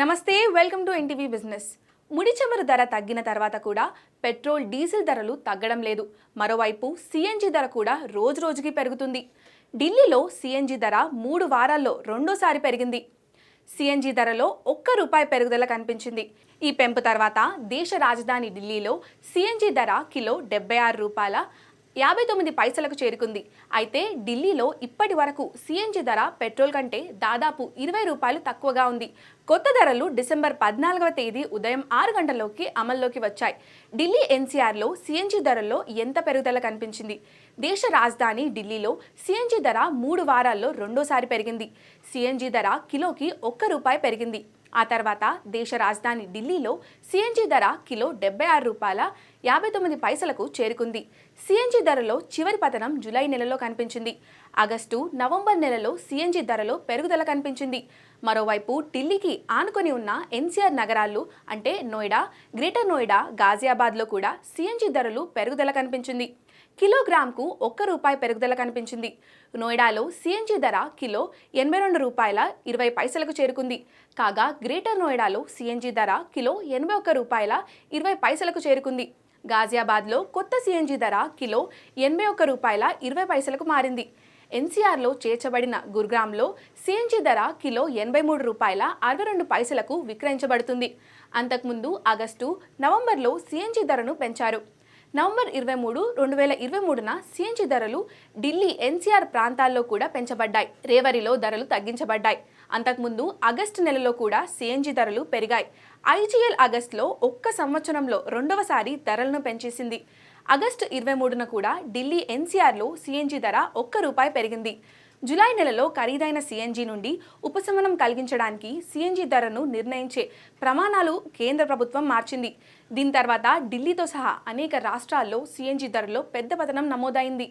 నమస్తే welcome to NTV business. ముడి చమురు ధర తగ్గిన తర్వాత కూడా పెట్రోల్ డీజిల్ ధరలు తగ్గడం లేదు. మరోవైపు సిఎన్జి ధర కూడా రోజు రోజుకి పెరుగుతుంది. ఢిల్లీలో సిఎన్జి ధర మూడు వారాల్లో రెండోసారి పెరిగింది. సిఎన్జి ధరలో ఒక్క రూపాయి పెరుగుదల కనిపించింది. ఈ పెంపు తర్వాత దేశ రాజధాని ఢిల్లీలో సిఎన్జి ధర కిలో డెబ్బై ఆరు రూపాయల యాభై తొమ్మిది పైసలకు చేరుకుంది. అయితే ఢిల్లీలో ఇప్పటి వరకు సిఎన్జి ధర పెట్రోల్ కంటే దాదాపు ఇరవై రూపాయలు తక్కువగా ఉంది. కొత్త ధరలు డిసెంబర్ పద్నాలుగవ తేదీ ఉదయం ఆరు గంటల్లోకి అమల్లోకి వచ్చాయి. ఢిల్లీ ఎన్సీఆర్లో సిఎన్జి ధరల్లో ఎంత పెరుగుదల కనిపించింది? దేశ రాజధాని ఢిల్లీలో సిఎన్జి ధర మూడు వారాల్లో రెండోసారి పెరిగింది. సిఎన్జి ధర కిలోకి ఒక్క రూపాయి పెరిగింది. ఆ తర్వాత దేశ రాజధాని ఢిల్లీలో సిఎన్జి ధర కిలో డెబ్బై ఆరు రూపాయల యాభై తొమ్మిది పైసలకు చేరుకుంది. సిఎన్జి ధరలో చివరి పతనం జులై నెలలో కనిపించింది. ఆగస్టు నవంబర్ నెలలో సిఎన్జి ధరలో పెరుగుదల కనిపించింది. మరోవైపు ఢిల్లీకి ఆనుకొని ఉన్న ఎన్సీఆర్ నగరాల్లో అంటే నోయిడా గ్రేటర్ నోయిడా గాజియాబాద్లో కూడా సిఎన్జి ధరలు పెరుగుదల కనిపించింది. కిలోగ్రామ్కు ఒక్క రూపాయి పెరుగుదల కనిపించింది. నోయిడాలో సిఎన్జి ధర కిలో ఎనభై రెండు రూపాయల ఇరవై పైసలకు చేరుకుంది. కాగా గ్రేటర్ నోయిడాలో సిఎన్జి ధర కిలో ఎనభై ఒక్క రూపాయల ఇరవై పైసలకు చేరుకుంది. గాజియాబాద్లో కొత్త సిఎన్జి ధర కిలో ఎనభై ఒక్క రూపాయల ఇరవై పైసలకు మారింది. ఎన్సీఆర్లో చేర్చబడిన గురుగ్రామ్లో సిఎన్జి ధర కిలో ఎనభై మూడు రూపాయల అరవై రెండు పైసలకు విక్రయించబడుతుంది. అంతకుముందు ఆగస్టు నవంబర్లో సిఎన్జి ధరను పెంచారు. నవంబర్ ఇరవై మూడు రెండు వేల ఇరవై మూడున సిఎన్జి ధరలు ఢిల్లీ ఎన్సీఆర్ ప్రాంతాల్లో కూడా పెంచబడ్డాయి. రేవరిలో ధరలు తగ్గించబడ్డాయి. అంతకుముందు ఆగస్టు నెలలో కూడా సిఎన్జి ధరలు పెరిగాయి. ఐజీఎల్ ఆగస్టులో ఒక్క సంవత్సరంలో రెండవసారి ధరలను పెంచేసింది. ఆగస్టు ఇరవై మూడున కూడా ఢిల్లీ ఎన్సీఆర్లో సిఎన్జి ధర ఒక్క రూపాయి పెరిగింది. జులై నెలలో ఖరీదైన సిఎన్జి నుండి ఉపశమనం కలిగించడానికి సిఎన్జి ధరను నిర్ణయించే ప్రమాణాలు కేంద్ర ప్రభుత్వం మార్చింది. దీని తర్వాత ఢిల్లీతో సహా అనేక రాష్ట్రాల్లో సిఎన్జి ధరలో పెద్ద పతనం నమోదైంది.